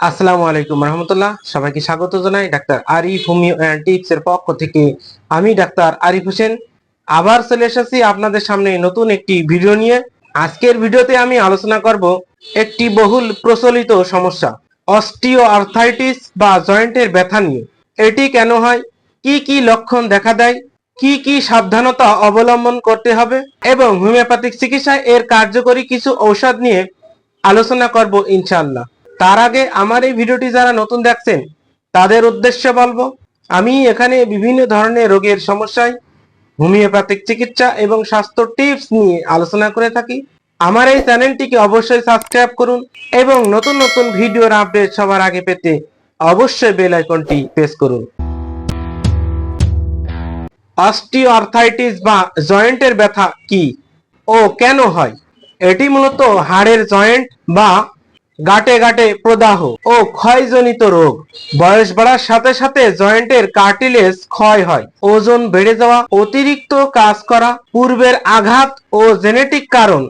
আসসালামু আলাইকুম রহমতুল্লাহ। সবাইকে স্বাগত জানাই ডাক্তার আরিফ হোমিও টিপস এর পক্ষ থেকে। আমি ডাক্তার আরিফ হোসেন। আবার চলে এসেছি আপনাদের সামনে নতুন একটি ভিডিও নিয়ে। আজকের ভিডিওতে আমি আলোচনা করব একটি বহুল প্রচলিত সমস্যা অস্টিও আর্থাইটিস বা জয়েন্টের ব্যথা নিয়ে। এটি কেন হয়? কি কি লক্ষণ দেখা দেয়? কি কি সাবধানতা অবলম্বন করতে হবে? এবং হোমিওপ্যাথিক চিকিৎসায় এর কার্যকরী কিছু ঔষধ নিয়ে আলোচনা করব ইনশাআল্লাহ। তার আগে আমার এই ভিডিওটি যারা নতুন দেখছেন, তাদের উদ্দেশ্যে বলব, আমি এখানে বিভিন্ন ধরনের রোগের সমস্যায় হোমিওপ্যাথিক চিকিৎসা এবং স্বাস্থ্য টিপস নিয়ে আলোচনা করে থাকি। আমার এই চ্যানেলটিকে অবশ্যই সাবস্ক্রাইব করুন এবং নতুন নতুন ভিডিওর আপডেট সবার আগে পেতে অবশ্যই বেল আইকনটি প্রেস করুন। অস্টিওআর্থাইটিস বা জয়েন্টের ব্যথা কি ও কেন হয়? এটি মূলত হাড়ের জয়েন্ট বা গাটে গাটে প্রদাহ ও ক্ষয়জনিত রোগ। বয়স বাড়ার সাথে সাথে জয়েন্টের কার্টিলেজ ক্ষয় হয়। ওজন বেড়ে যাওয়া, অতিরিক্ত কাজ করা, পূর্বের আঘাত ও জেনেটিক কারণ,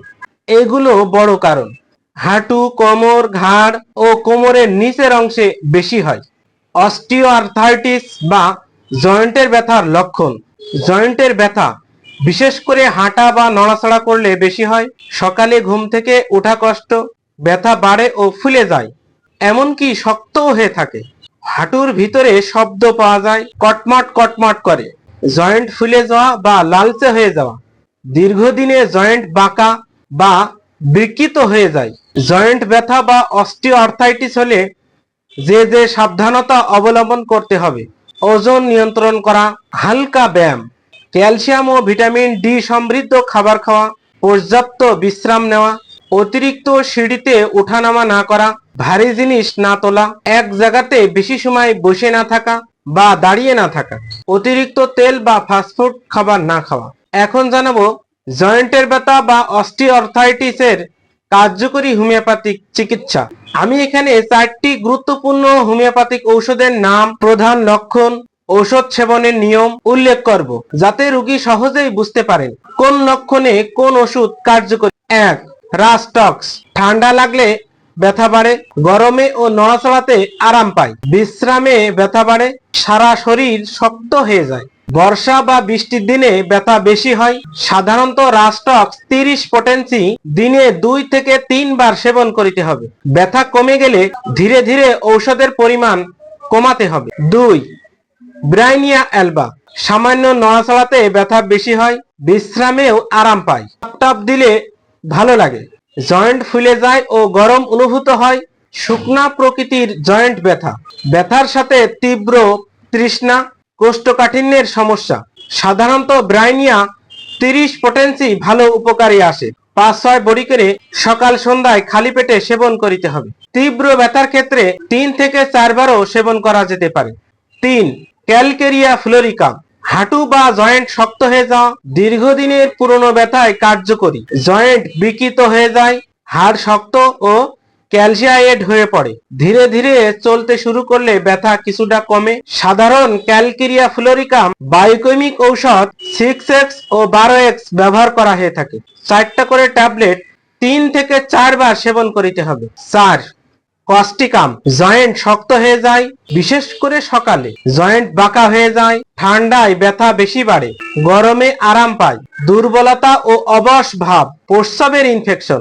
এগুলো বড় কারণ। হাঁটু, কোমর, ঘাড় ও কোমরের নিচের অংশে বেশি হয়। অস্টিওআর্থাইটিস বা জয়েন্টের ব্যথার লক্ষণ। জয়েন্টের ব্যথা, বিশেষ করে হাঁটা বা নড়াচড়া করলে বেশি হয়, সকালে ঘুম থেকে ওঠা কষ্ট ব্যথা বাড়ে ও ফুলে যায়, এমনকি শক্তও হয়ে থাকে। হাঁটুর ভিতরে শব্দ পাওয়া যায়, কটমট কটমট করে। জয়েন্ট ফুলে যাওয়া বা লালচে হয়ে যাওয়া। দীর্ঘদিনে জয়েন্ট বাঁকা বা বিকৃত হয়ে যায়। জয়েন্ট ব্যথা বা অস্টিওআর্থাইটিস হলে যে যে সাবধানতা অবলম্বন করতে হবে। ওজন নিয়ন্ত্রণ করা, হালকা ব্যায়াম, ক্যালসিয়াম ও ভিটামিন ডি সমৃদ্ধ খাবার খাওয়া, পর্যাপ্ত বিশ্রাম নেওয়া অতিরিক্ত সিঁড়িতে ওঠানামা না করা, ভারী জিনিস না তোলা, এক জায়গাতে বেশি সময় বসে না থাকা বা দাঁড়িয়ে না থাকা, অতিরিক্ত তেল বা ফাস্টফুড খাবার না খাওয়া। এখন জানাব, জয়েন্টের ব্যথা বা অস্টিওআর্থাইটিসের কার্যকরী হোমিওপ্যাথিক চিকিৎসা। আমি এখানে চারটি গুরুত্বপূর্ণ হোমিওপ্যাথিক ঔষধের নাম, প্রধান লক্ষণ, ঔষধ সেবনের নিয়ম উল্লেখ করব, যাতে রোগী সহজেই বুঝতে পারেন কোন লক্ষণে কোন ওষুধ কার্যকরী। এক রাস্টক্স ঠান্ডা লাগলে ব্যথা বাড়ে, গরমে ও নড়াচড়াতে আরাম পায়। বিশ্রামে ব্যথা বাড়ে, সারা শরীর শক্ত হয়ে যায়। বর্ষা বা বৃষ্টির দিনে ব্যথা বেশি হয়। সাধারণত রাস্টক্স তিরিশ পটেন্সি দিনে দুই থেকে তিনবার সেবন করিতে হবে। ব্যথা কমে গেলে ধীরে ধীরে ঔষধের পরিমাণ কমাতে হবে। দুই, ব্রাইনিয়া অ্যালবা। সামান্য নড়াচড়াতে ব্যথা বেশি হয়, বিশ্রামেও আরাম পায়। টপ দিলে ভালো লাগে। জয়েন্ট ফুলে যায় ও গরম অনুভূত হয়। শুকনা প্রকৃতির জয়েন্ট ব্যথা। ব্যথার সাথে তীব্র তৃষ্ণা, কোষ্ঠকাঠিন্যের সমস্যা। সাধারণত ব্রাইনিয়া তিরিশ পটেন্সি ভালো উপকারী আসে। পাঁচ ছয় বড়ি করে সকাল সন্ধ্যায় খালি পেটে সেবন করিতে হবে। তীব্র ব্যথার ক্ষেত্রে তিন থেকে চারবারও সেবন করা যেতে পারে। তিন, ক্যালকেরিয়া ফ্লোরিকা হাঁটু বা জয়েন্ট শক্ত হয়ে যাওয়া দীর্ঘদিনের পুরনো ব্যথায় কার্যকরী। জয়েন্ট বিকৃত হয়ে যায়, হাড় শক্ত ও ক্যালসিয়ায়েড হয়ে পড়ে। ধীরে ধীরে চলতে শুরু করলে ব্যথা কিছুটা কমে। সাধারণ ক্যালকেরিয়া ফ্লোরিকাম বায়োকেমিক ঔষধ সিক্স এক্স ও বারো এক্স ব্যবহার করা হয়ে থাকে। চারটা করে ট্যাবলেট তিন থেকে চারবার সেবন করিতে হবে। চার কস্টিকাম জয়েন্ট শক্ত হয়ে যায়, বিশেষ করে সকালে। জয়েন্ট বাঁকা হয়ে যায়, ঠান্ডায় ব্যথা বেশি বাড়ে, গরমে আরাম পায়, দুর্বলতা ও অবশ ভাব, প্রস্রাবের ইনফেকশন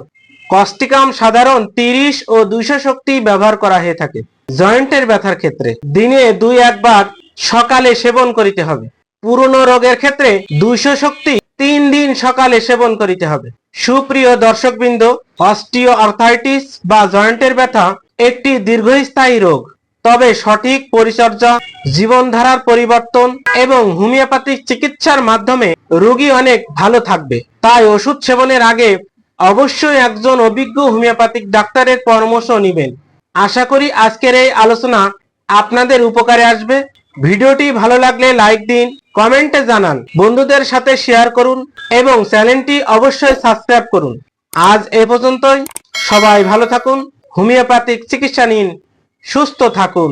কস্টিকাম সাধারণ তিরিশ ও দুইশো শক্তি ব্যবহার করা হয়ে থাকে। জয়েন্টের ব্যথার ক্ষেত্রে দিনে দুই একবার সকালে সেবন করিতে হবে। পুরনো রোগের ক্ষেত্রে দুইশো শক্তি তিন দিন সকালে সেবন করিতে হবে। সুপ্রিয় দর্শকবৃন্দ অস্টিও আর্থাইটিস বা জয়েন্টের ব্যথা একটি দীর্ঘস্থায়ী রোগ। তবে সঠিক পরিচর্যা, জীবনধারার পরিবর্তন এবং হোমিওপ্যাথিক চিকিৎসার মাধ্যমে রোগী অনেক ভালো থাকবে। তাই ওষুধ সেবনের আগে অবশ্যই একজন অভিজ্ঞ হোমিওপ্যাথিক ডাক্তারের পরামর্শ নেবেন। আশা করি আজকের এই আলোচনা আপনাদের উপকারে আসবে। ভিডিওটি ভালো লাগলে লাইক দিন, কমেন্টে জানান, বন্ধুদের সাথে শেয়ার করুন এবং চ্যানেলটি অবশ্যই সাবস্ক্রাইব করুন। আজ এ পর্যন্তই। সবাই ভালো থাকুন। হোমিওপ্যাথিক চিকিৎসা নিন সুস্থ থাকুন।